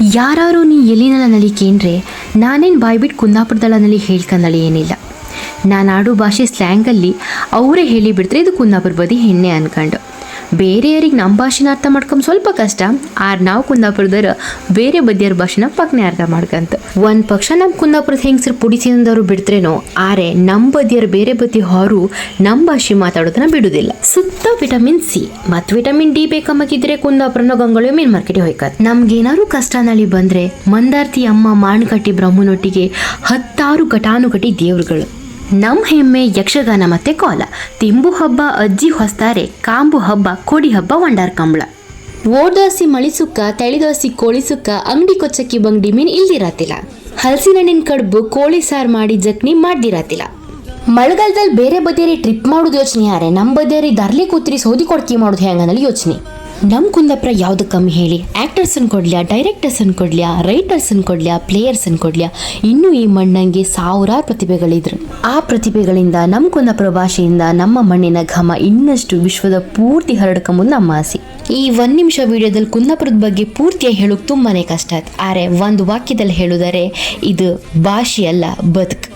ಯಾರು ನೀ ಎಲ್ಲಿನಲ್ಲ ನಲಿ ಕೇಂದ್ರೆ, ನಾನೇನು ಬಾಯ್ಬಿಟ್ಟು ಕುಂದಾಪುರದಲ್ಲ ನಲಿ ಹೇಳ್ಕಂದಳಿ ಏನಿಲ್ಲ. ನಾನು ಆಡು ಭಾಷೆ ಸ್ಲ್ಯಾಂಗಲ್ಲಿ ಅವರೇ ಹೇಳಿಬಿಡ್ತಾರೆ ಇದು ಕುಂದಾಪುರ ಬದಿ ಹೆಣ್ಣೆ ಅನ್ಕೊಂಡು. ಬೇರೆಯವ್ರಿಗೆ ನಮ್ಮ ಭಾಷೆನ ಅರ್ಥ ಮಾಡ್ಕೊಂಡು ಸ್ವಲ್ಪ ಕಷ್ಟ. ಆರ್ ನಾವು ಕುಂದಾಪುರದವ್ರು ಬೇರೆ ಬದಿಯವ್ರ ಭಾಷೆನ ಪಕ್ಕನೆ ಅರ್ಥ ಮಾಡ್ಕಂತ. ಒಂದು ಪಕ್ಷ ನಮ್ಮ ಕುಂದಾಪುರದ ಹೆಂಗಸರು ಪುಡಿಸಿದವರು ಬಿಡ್ತ್ರೇನೋ, ಆರೆ ನಮ್ಮ ಬದಿಯರು ಬೇರೆ ಬದಿ ಹಾರು ನಮ್ಮ ಭಾಷೆ ಮಾತಾಡೋದನ್ನ ಬಿಡುದಿಲ್ಲ. ಸುತ್ತ ವಿಟಮಿನ್ ಸಿ, ಮತ್ತು ವಿಟಮಿನ್ ಡಿ ಬೇಕಮ್ಮಕ್ಕಿದ್ರೆ ಕುಂದಾಪುರನ ಗಂಗಳು ಮೀನ್ ಮಾರ್ಕೆಟ್ ಹೋಯ್ಕತ್. ನಮ್ಗೇನಾದ್ರು ಕಷ್ಟ ನಳಿ ಬಂದ್ರೆ, ಮಂದಾರ್ತಿ ಅಮ್ಮ ಮಾಣಕಟ್ಟಿ ಬ್ರಹ್ಮನೊಟ್ಟಿಗೆ ಹತ್ತಾರು ಘಟಾನುಘಟಿ ದೇವ್ರುಗಳು. ನಮ್ ಹೆಮ್ಮೆ, ಯಕ್ಷಗಾನ ಮತ್ತೆ ಕೋಲ. ತಿಂಬು ಹಬ್ಬ, ಅಜ್ಜಿ ಹೊಸ್ತಾರೆ, ಕಾಂಬು ಹಬ್ಬ, ಕೋಡಿ ಹಬ್ಬ ವಂಡಾರ್ ಕಂಬಳ. ಓಡಾಸಿ ಮಳಿಸುಕ್ಕ ತಳಿದೋಸಿ ಕೋಳಿಸುಕ್ಕ ಅಂಗಡಿ ಕೊಚ್ಚಕ್ಕಿ ಬಂಗಡಿ ಮೀನ್ ಇಲ್ದಿರಾತಿಲ್ಲ ಹಲಸಿನಣ್ಣಿನ ಕಡುಬು, ಕೋಳಿ ಸಾರು ಮಾಡಿ ಜಕ್ನಿ ಮಾಡ್ದಿರಾತಿಲ್ಲ ಮಳೆಗಾಲದಲ್ಲಿ ಬೇರೆ ಬದಿಯರಿ ಟ್ರಿಪ್ ಮಾಡೋದು ಯೋಚನೆ ಯಾರೇ? ನಮ್ಮ ಬದಿಯರಿ ದರ್ಲಿ ಕೂತ್ರಿ ಸೋದಿ ಕೊಡ್ಕಿ ಮಾಡೋದು ಹೆಂಗನಲ್ಲಿ ಯೋಚನೆ. ನಮ್ಮ ಕುಂದಾಪುರ ಯಾವ್ದು ಕಮ್ಮಿ ಹೇಳಿ? ಆ್ಯಕ್ಟರ್ಸನ್ನು ಕೊಡ್ಲ್ಯಾ ಡೈರೆಕ್ಟರ್ಸ್ ಕೊಡ್ಲ್ಯಾ ರೈಟರ್ಸ್ ಕೊಡ್ಲ್ಯಾ ಪ್ಲೇಯರ್ಸ್ ಕೊಡ್ಲ್ಯಾ? ಇನ್ನೂ ಈ ಮಣ್ಣಂಗೆ ಸಾವಿರಾರು ಪ್ರತಿಭೆಗಳಿದ್ರು. ಆ ಪ್ರತಿಭೆಗಳಿಂದ ನಮ್ಮ ಕುಂದಾಪುರ ಭಾಷೆಯಿಂದ ನಮ್ಮ ಮಣ್ಣಿನ ಘಮ ಇನ್ನಷ್ಟು ವಿಶ್ವದ ಪೂರ್ತಿ ಹರಡ್ಕೊಂಬುದು ನಮ್ಮ ಆಸೆ. ಈ ಒಂದು ನಿಮಿಷ ವಿಡಿಯೋದಲ್ಲಿ ಕುಂದಾಪುರದ ಬಗ್ಗೆ ಪೂರ್ತಿಯಾಗಿ ಹೇಳೋಕೆ ತುಂಬಾನೇ ಕಷ್ಟ ಆಯ್ತು. ಆರೆ ಒಂದು ವಾಕ್ಯದಲ್ಲಿ ಹೇಳುದರೆ ಇದು ಭಾಷೆಯಲ್ಲ, ಬದುಕು.